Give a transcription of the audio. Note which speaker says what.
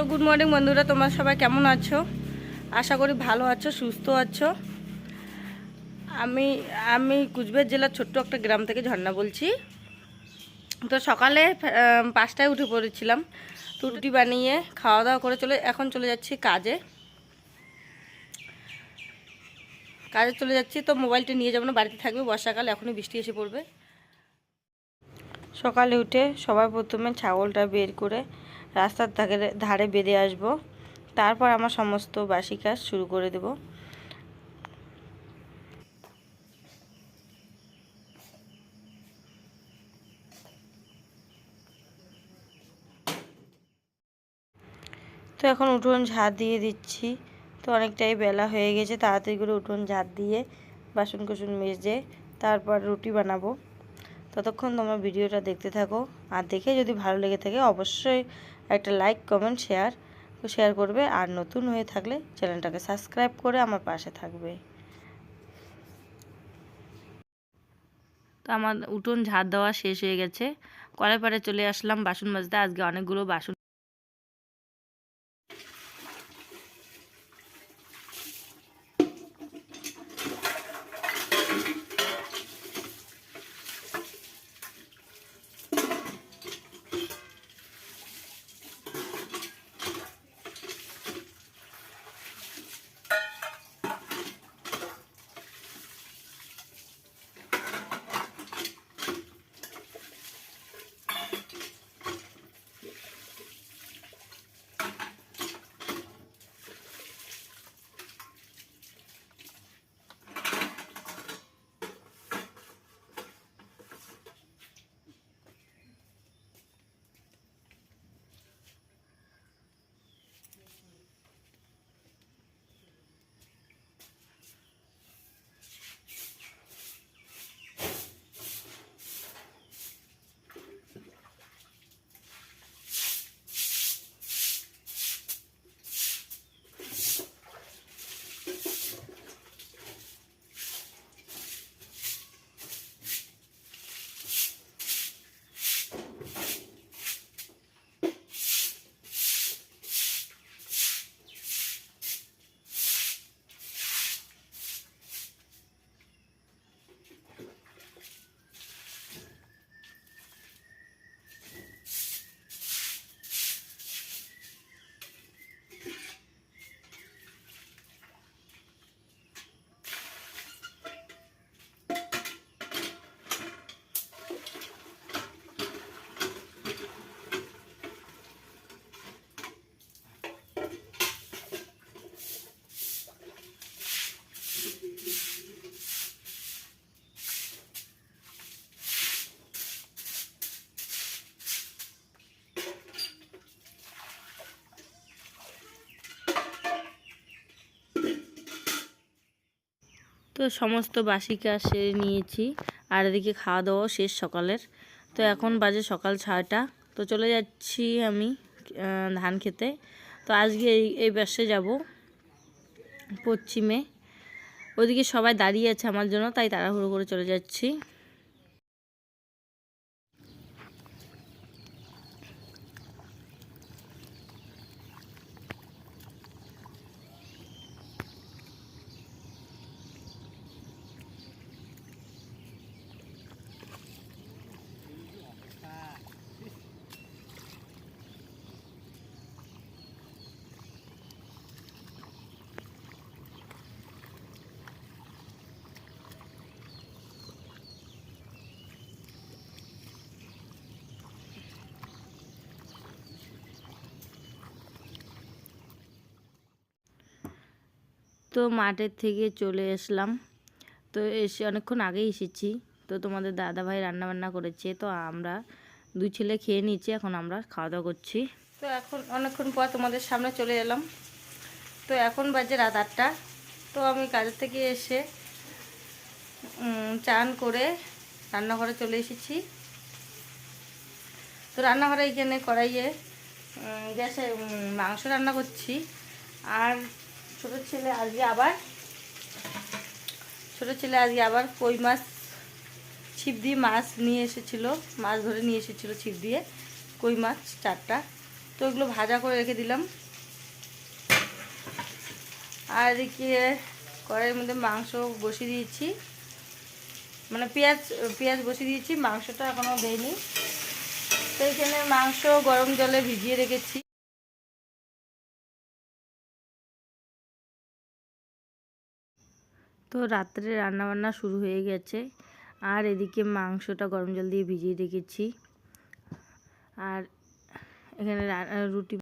Speaker 1: তো good morning বন্ধুরা, তোমরা সবাই কেমন আছো? আশা করি ভালো আছো, সুস্থ আছো। আমি আমি কুচবিহার জেলার ছোট্ট একটা গ্রাম থেকে ঝর্ণা বলছি। তো সকালে পাঁচটায় উঠে পড়েছিলাম রুটি বানিয়ে খাওয়া দাওয়া করে চলে, এখন চলে যাচ্ছি কাজে। কাজে চলে যাচ্ছি, তো মোবাইলটা নিয়ে যাব না, বাড়িতে থাকবে, বর্ষাকাল, এখনই বৃষ্টি এসে পড়বে। সকালে উঠে সবার প্রথমে ছাগলটা বের করে রাস্তার ধারে ধারে বেঁধে আসব। তারপর আমার সমস্ত বাসি কাজ শুরু করে দেব। তো এখন উঠোন ঝাড় দিয়ে দিচ্ছি। তো অনেকটাই বেলা হয়ে গেছে, তাড়াতাড়ি করে উঠোন ঝাড় দিয়ে বাসন কুসন মেজে তারপর রুটি বানাবো। ততক্ষণ তোমরা ভিডিওটা দেখতে থাকো। আর দেখে যদি ভালো লেগে থাকে, অবশ্যই একটা লাইক কমেন্ট শেয়ার শেয়ার করবে। আর নতুন হয়ে থাকলে চ্যানেলটাকে সাবস্ক্রাইব করে আমার পাশে থাকবে। তো আমার উঠোন ঝাড় দেওয়া শেষ হয়ে গেছে। কলের পাড়ে চলে আসলাম বাসন মাজতে। আজকে অনেকগুলো বাসন তো সমস্ত বাসি কাজ সেরে নিয়েছি। আর এদিকে খাওয়া দাওয়া শেষ সকালের। তো এখন বাজে সকাল ছয়টা। তো চলে যাচ্ছি আমি ধান খেতে। তো আজকে এই এই বাসে যাব। পশ্চিমে। ওদিকে সবাই দাঁড়িয়ে আছে আমার জন্য, তাই তাড়াহুড়ো করে চলে যাচ্ছি। তো মাঠের থেকে চলে আসলাম। তো এসে অনেকক্ষণ আগেই এসেছি। তো তোমাদের দাদা ভাই রান্না বান্না করেছে। তো আমরা দুই ছেলে খেয়ে নিয়েছি। এখন আমরা খাওয়া দাওয়া করছি। তো এখন অনেকক্ষণ পর তোমাদের সামনে চলে এলাম। তো এখন বাজে রাত আটটা। তো আমি কাজের থেকে এসে চান করে রান্নাঘরে চলে এসেছি। তো রান্নাঘরে এখানে কড়াইয়ে গ্যাসে মাংস রান্না করছি। আর ছোট ছেলে আজকে আবার, ছোট ছেলে আজকে আবার কই মাছ, ছিপ দিয়ে মাছ নিয়ে এসেছিল, মাছ ধরে নিয়ে এসেছিল ছিপ দিয়ে, কই মাছ চারটা। তো এগুলো ভাজা করে রেখে দিলাম। আর এদিকে কড়াইয়ের মধ্যে মাংস বসিয়ে দিয়েছি। মানে পেঁয়াজ পেঁয়াজ বসিয়ে দিয়েছি, মাংসটা এখনও দেয়নি তো এখানে মাংস গরম জলে ভিজিয়ে রেখেছি। তো রাত্রে রান্নাবান্না শুরু হয়ে গেছে। আর এদিকে মাংসটা গরম জল দিয়ে ভিজিয়ে রেখেছি। আর এখানে রুটি